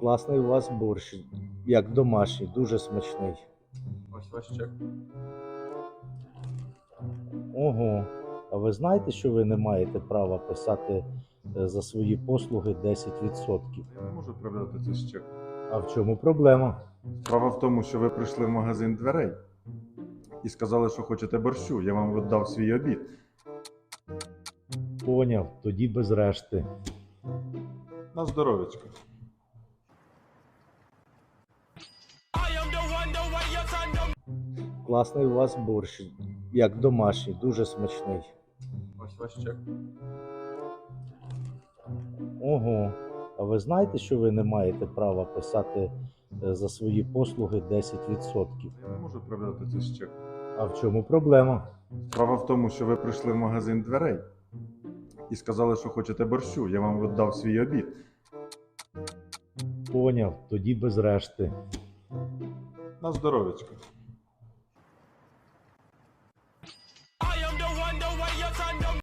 Класний у вас борщ, як домашній, дуже смачний. Ось ваш чек. Ого. А ви знаєте, що ви не маєте права писати е, за свої послуги 10%? Я не можу передати це з чек. А в чому проблема? Справа в тому, що ви прийшли в магазин дверей і сказали, що хочете борщу. Я вам віддав свій обід. Поняв, тоді без решти. На здоров'ячко. Класний у вас борщ, як домашній, дуже смачний. Ось ваш чек. Ого. А ви знаєте, що ви не маєте права писати е, за свої послуги 10%? Я не можу передати це з чек. А в чому проблема? Справа в тому, що ви прийшли в магазин дверей і сказали, що хочете борщу. Я вам віддав свій обід. Поняв, тоді без решти. На здоров'ячко.